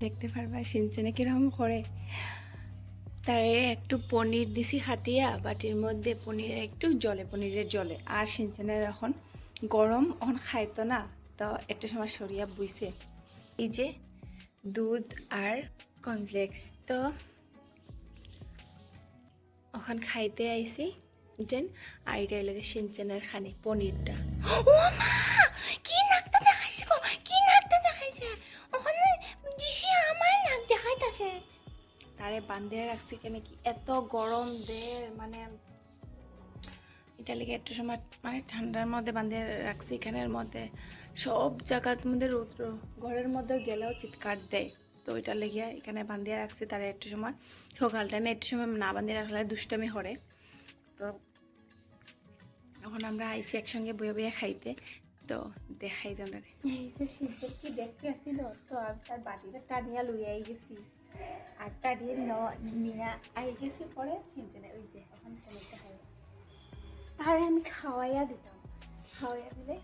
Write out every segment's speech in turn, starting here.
দেখতে পারবা, সিনচেনে কীরকম করে। তারে একটু পনির দিছি খাটিয়া বাটির মধ্যে পনির, একটু জলে, পনিরের জলে। আর সিনচেনের এখন গরম, এখন খাইতো না, তো একটা সময় সরিয়া বুইছে। এই যে দুধ আর কমপ্লেক্স তো এখন খাইতে আইছি আর এটা লাগে সিনচেনের খানি পনিরটা। ও মা! তারে বান্ধে রাখছি কেন কি? এত গরম দে মানে এটা লেগে একটু সময় মানে ঠান্ডার মধ্যে বান্ধে রাখছি এখানের মধ্যে। সব জায়গার মধ্যে রৌদ্র, ঘরের মধ্যে গেলেও চিৎকার দেয় তো ওইটা লেগে এখানে বান্ধিয়ে রাখছি তারা একটু সময়। সকাল টাইমে একটু সময় না বান্ধিয়ে রাখলে দুষ্টামি করে তো এখন আমরা আইসি একসঙ্গে বয়ে বয়ে খাইতে। তো দেখাই তোমরা এই যে সিদ্ধ কি দেখতে আসছিল তো আমি তার বাটিটা টানিয়া লইয়াই গেছি। আর টানিয়ে নিয়ে আই গেছি পরে সিদ্ধনে ওই যে এখন কোনোটা খাই তারে আমি খাওয়াইয়া দিতাম। খাওয়াইয়া দিলে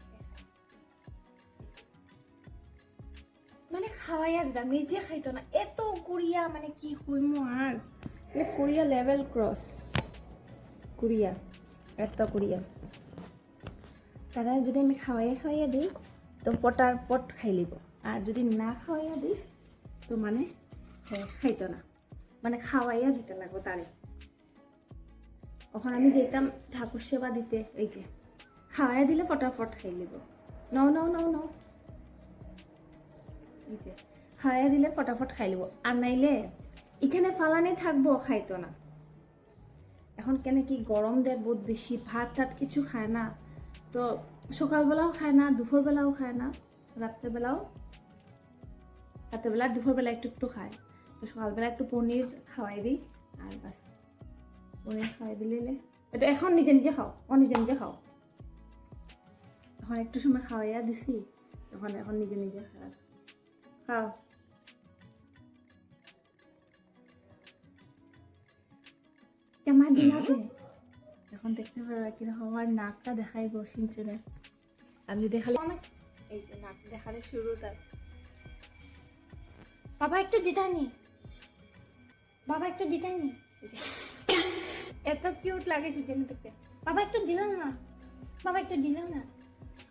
মানে খাওয়াইয়া দিতাম, নিজে খাইতো না। এত কুড়িয়া মানে কি হইমো আর? মানে কুড়িয়া লেভেল ক্রস কুড়িয়া, এত কুড়িয়া। তারা যদি আমি খাওয়াইয়া খাওয়াইয়া দিই, তো পটার পট খাই লিব। আর যদি না খাওয়াইয়া দিই, তো মানে খাইতো না। মানে খাওয়াইয়া দিতে লাগবো তারে। ওখানে আমি যেতাম ঠাকুর সেবা দিতে, এই যে। খাওয়াইয়া দিলে ফটাফট খাই লিব। নও নও নও নও। এই যে, খাওয়াইয়া দিলে ফটাফট খাই লিব। আর নাইলে এখানে ফালানে থাকব, খাইতো না। এখন কেন কি গরম দেয়, বহুত বেশি। ভাত টাত কিছু খায় না। তো সকালবেলাও খায় না দুপুরবেলাও খায় না রাত্রেবেলাও। রাত্রেবেলা দুপুরবেলা একটু একটু খায়। তো সকালবেলা একটু পনির খাওয়াই দিই আর বাস। পনির খাওয়াই দিলে এটা এখন নিজে নিজে খাও ও নিজে নিজে খাও। এখন একটু সময় খাওয়াইয়া দিছি তখন এখন নিজে নিজে খাও। খাও কেমন দিলাতে এখন দেখতে পারবা কীরকম আমার নাকটা দেখাই বসিনছে না আমি দেখালে এই যে নাক দেখালে শুরু তার বাবা একটু দিতানি বাবা একটু দিতানি এত কিউট লাগে সিজন থেকে বাবা একটু দিল না। বাবা একটু দিল না।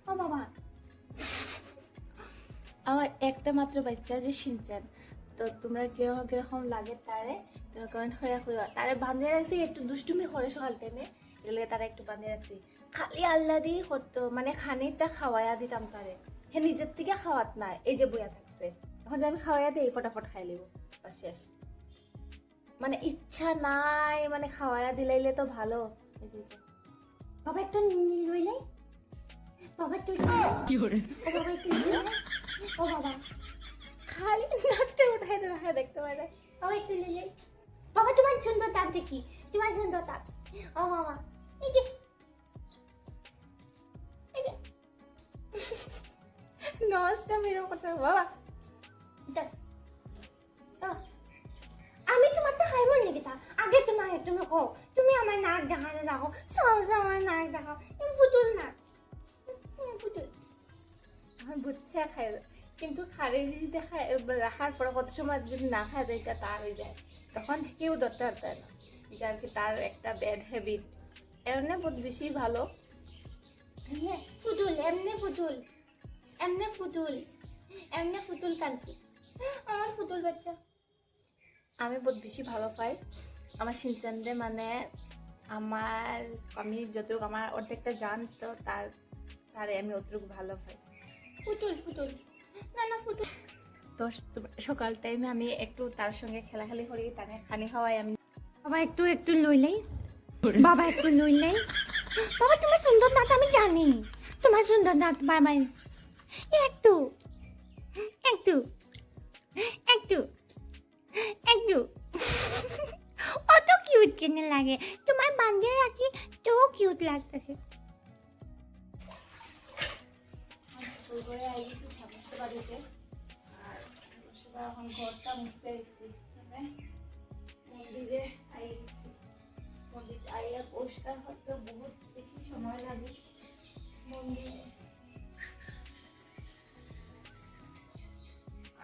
ও বাবা। আমার একটা মাত্র বাচ্চা যে সিনচান তো তোমরা কীরকম কীরকম লাগে তারে তোমরা কমেন্ট করে খুঁজবা তারে বাঁধিয়ে রাখছি একটু দুষ্টুমি করে সকাল টাইমে। এগুলো তারা একটু বাঁধিয়ে রাখছি। খালি আল্লাহ দিয়ে করতো মানে খানিকটা খাওয়াইয়া দিতাম তারে। হে নিজের থেকে খাওয়াত না এই যে বইয়া থাকছে। এখন যে আমি খাওয়াইয়া দিই ফটাফট খাই লিব শেষ। মানে ইচ্ছা নাই মানে খাওয়াইয়া দিলাইলে তো ভালো। বাবা একটু লইলাই বাবা একটু কি করে ও বাবা একটু ও বাবা। খালি নাকটা উঠাই দেবে হ্যাঁ দেখতে পারে বাবা একটু লইলাই বাবা তোমার সুন্দর দাঁত দেখি তোমার সুন্দর দাঁত। ও মামা নসটা মেরে কথা, বাবা। দেখ আমি তোমার তো খাইব নাকি তা? আগে তোমার তুমি কও। তুমি আমার নাক দেখাতে দেখো সব সময় নাক দেখাও। পুতুল নাক পুতুল। আমি বুঝছে খাই কিন্তু খারে যদি দেখায় রাখার পরে কত সময় যদি না খায় এটা তার হয়ে যায়। তখন কেউ ধরতে পারতে না। আর কি তার একটা ব্যাড হ্যাবিট এমনি বহুত বেশি ভালো। হ্যাঁ, পুতুল এমনি পুতুল এমনি পুতুল এমনি পুতুল কান্তি। আমার পুতুল বাচ্চা। আমি বহুত বেশি ভালো পাই। আমার সিনচান্দে মানে আমার আমি যতটুকু আমার অর্ধেকটা জান তো তার তারে আমি অতটুকু ভালো পাই। পুতুল পুতুল না না পুতুল। তো সকাল টাইমে আমি একটু তার সঙ্গে খেলাখেলি করি তাকে খানি খাওয়াই আমি। বাবা একটু একটু লইলাই বাবা একটু লইলাই বাবা তোমার সুন্দর দাঁত আমি জানি। তোমার সুন্দর দাঁত বাবা। একটু একটু একটু একটু। অত কিউট কেনে লাগে? তোমার বান্ধে রাখি তো কিউট লাগতেছে। এখন ঘরটা মুছতে এসেছি। মন্দিরে আইছি। মন্দির আইয়া পরিষ্কার হতে বহুত বেশি সময় লাগে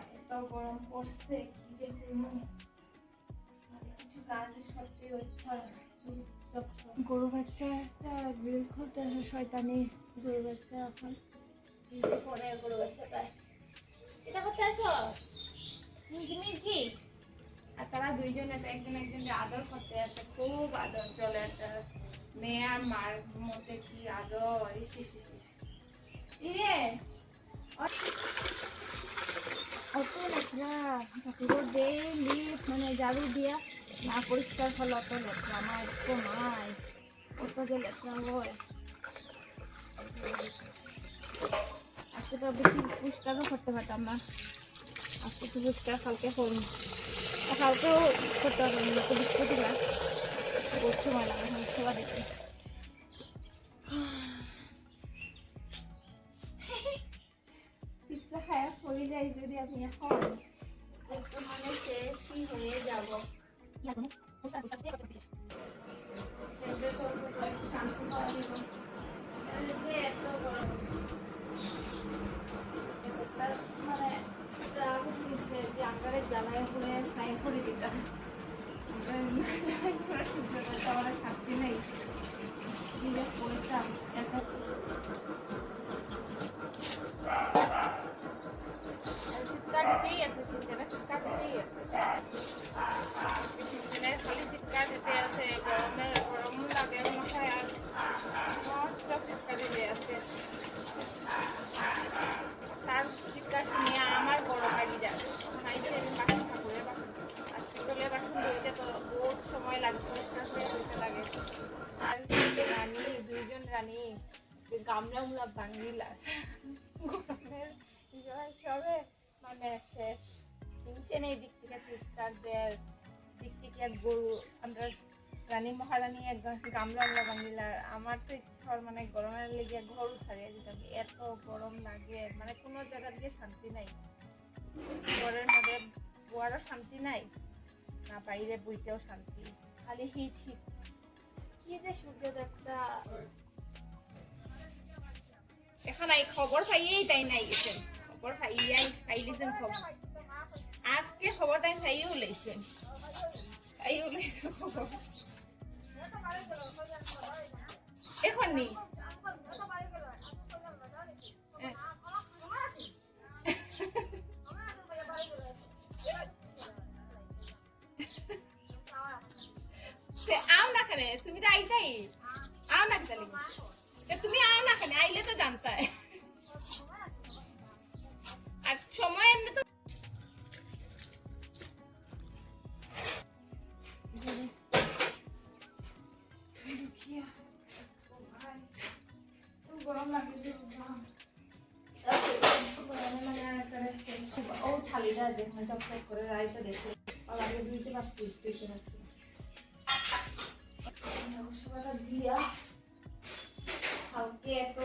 এত গরম পড়ছে কি যে করব? কিছু কাজ সত্যি হচ্ছে। গরু বাচ্চাটা গ্রিল খুলতে শয়তানি গরু বাচ্চা এখন। পরে গরু বাচ্চাটা। এটা করতে আসো? তুমি তারা দুইজনে তো একজন একজনকে আদর করতে আছে খুব আদর চলে একটা মেয়ে আর মার মধ্যে কি আদর। ইরে! অত মানে ঝাড়ু দিয়া না পরিষ্কার হলে, অত আমার তো নাই, অত যে লেখা হয়। আজকে তো বেশি পরিষ্কারও করতে পারতাম না। আজকে তো পরিষ্কার কালকে করুন কালকেও করতে পারবেন না তো বৃহস্পতিবার বহুত সময় লাগে সবার দেখতে পিস্তা খায়া পড়ে যাই যদি এখন মানে শেষই হয়ে যাব। মানে আকারে জ্বালায় করে সাই করে দিতাম আমার শান্তি নেই কি যে করতাম এত চিৎকার দিতেই আছে শীতকালে চিৎকার দিতেই আছে শীতকালে খালি চিৎকার দিতে আছে গরমে গরম লাগে মাথায় আর মস্ত চিৎকার দিতে আছে তার চিৎকার শুনিয়ে আমার গরম লাগি যায় খাইতে আমি বাসন ঠাকুরের বাসন আর পিতলের বাসন ধুইতে তো বহুত সময় লাগে পরিষ্কার করে ধুইতে লাগে আর রানী রানী যে গামলা মুলা বাঙ্গিলা গরমের সবে মানে শেষ। কিনছেন এই দিক থেকে দেয় দিক থেকে এক গরু, আমরা রানী মহারানী এক গামলা আমরা বাঙ্গিলার আমার তো ইচ্ছা হয় মানে গরমের লেগে ঘরও ছাড়িয়ে দিতাম এত গরম লাগে মানে কোনো জায়গা দিয়ে শান্তি নাই। ঘরের মধ্যে বোয়ারও শান্তি নাই, না বাইরে বইতেও শান্তি। খালি হিট হিট। কি যে সূর্য সূর্যদেবটা এখন এই খবর পাইয়েই তাই নাই গেছেন। খবর পাইয়াই পাইলিছেন খবর। আজকে খবর তাই পাইয়ে ওলাইছেন পাই ওলাইছেন খবর। এখন নি? হ্যাঁ। আও না খানে তুমি তো আইতাই। আও না খালি ও থালিটা দেখুন চকচক করে রাইটা দেখে আর আগে ধুইতে পারছি ধুইতে পারছি মশলাটা দিয়া হালকে এত